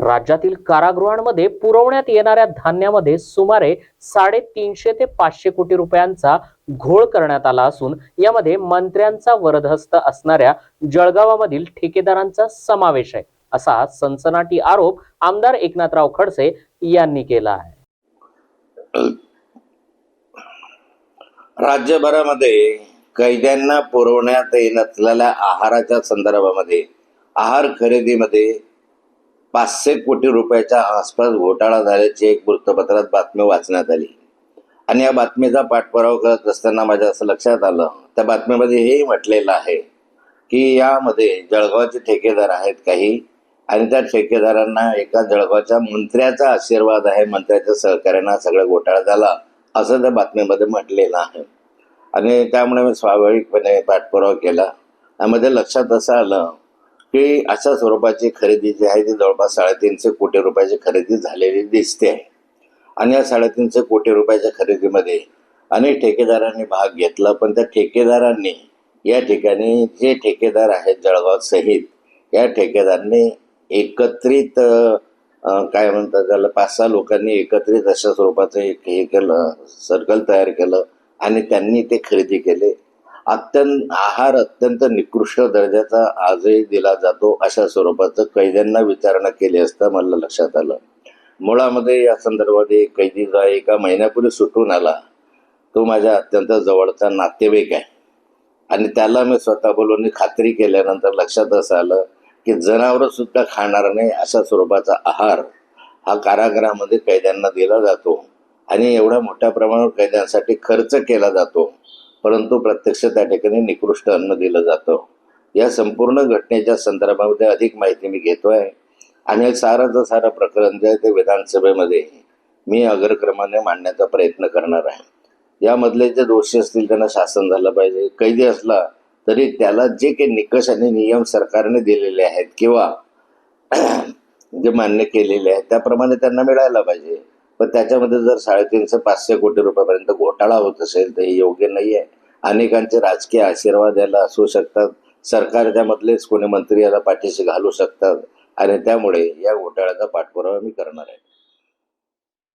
राज्यातील कारागृहांमध्ये पुरवण्यात येणाऱ्या धान्यामध्ये सुमारे साडेतीनशे ते पाचशे कोटी रुपयांचा घोळ करण्यात आला असून यामध्ये मंत्र्यांचा वरदहस्त असणाऱ्या जळगावामधील ठेकेदारांचा समावेश आहे असा सनसनाटी आरोप आमदार एकनाथराव खडसे यांनी केला आहे. राज्यभरामध्ये कैद्यांना पुरवण्यात येत असलेल्या आहाराच्या संदर्भामध्ये आहार खरेदीमध्ये पाचशे कोटी रुपयाच्या आसपास घोटाळा झाल्याची एक वृत्तपत्रात बातमी वाचण्यात आली. आणि या बातमीचा पाठपुरावा करत असताना माझ्या असं लक्षात आलं. त्या बातमीमध्ये हेही म्हटलेलं आहे की यामध्ये जळगावचे ठेकेदार आहेत काही आणि त्या ठेकेदारांना एका जळगावच्या मंत्र्याचा आशीर्वाद आहे मंत्र्याच्या सहकार्यानं सगळं सगळा घोटाळा झाला असं त्या बातमीमध्ये म्हटलेलं आहे. आणि त्यामुळे मी स्वाभाविकपणे पाठपुरावा केला. त्यामध्ये लक्षात असं आलं की अशा स्वरूपाची खरेदी जी आहे ती जवळपास साडेतीनशे कोटी रुपयाची खरेदी झालेली दिसते. आहे आणि या साडेतीनशे कोटी रुपयाच्या खरेदीमध्ये अनेक ठेकेदारांनी भाग घेतला पण त्या ठेकेदारांनी या ठिकाणी जे ठेकेदार आहेत जळगाव सहित या ठेकेदारांनी एकत्रित काय म्हणतात त्याला पाच सहा लोकांनी एकत्रित अशा स्वरूपाचं एक हे केलं सर्कल तयार केलं आणि त्यांनी ते खरेदी केले. अत्यंत आहार अत्यंत निकृष्ट दर्जाचा आजही दिला जातो अशा स्वरूपाचं कैद्यांना विचारणा केली असता मला लक्षात आलं. मुळामध्ये या संदर्भात एक कैदी जो आहे एका महिन्यापूर्वी सुटून आला. तो माझ्या अत्यंत जवळचा नातेवाईक आहे. आणि त्याला मी स्वतः बोलून खात्री केल्यानंतर लक्षात असं आलं की जनावरं सुद्धा खाणार नाही अशा स्वरूपाचा आहार हा कारागृहामध्ये कैद्यांना दिला जातो. आणि एवढ्या मोठ्या प्रमाणावर कैद्यांसाठी खर्च केला जातो. परंतु प्रत्यक्ष त्या ठिकाणी निकृष्ट अन्न दिलं जातं. या संपूर्ण घटनेच्या संदर्भामध्ये अधिक माहिती मी घेतो आहे आणि साराचं सारं प्रकरण जे आहे ते विधानसभेमध्ये मी अग्रक्रमाने मांडण्याचा प्रयत्न करणार आहे. यामधले जे दोषी असतील त्यांना शासन झालं पाहिजे. कैदी असला तरी त्याला जे काही निकष आणि नियम सरकारने दिलेले आहेत किंवा जे मान्य केलेले आहेत त्याप्रमाणे त्यांना मिळायला पाहिजे. पण त्याच्यामध्ये जर साडेतीनशे पाचशे कोटी रुपयापर्यंत घोटाळा होत असेल तर हे योग्य नाही आहे अनेकांचे राजकीय आशीर्वाद याला असू शकतात. सरकार त्यामधलेच कोणी मंत्री याला पाठीशी घालू शकतात. आणि त्यामुळे या घोटाळ्याचा पाठपुरावा मी करणार आहे.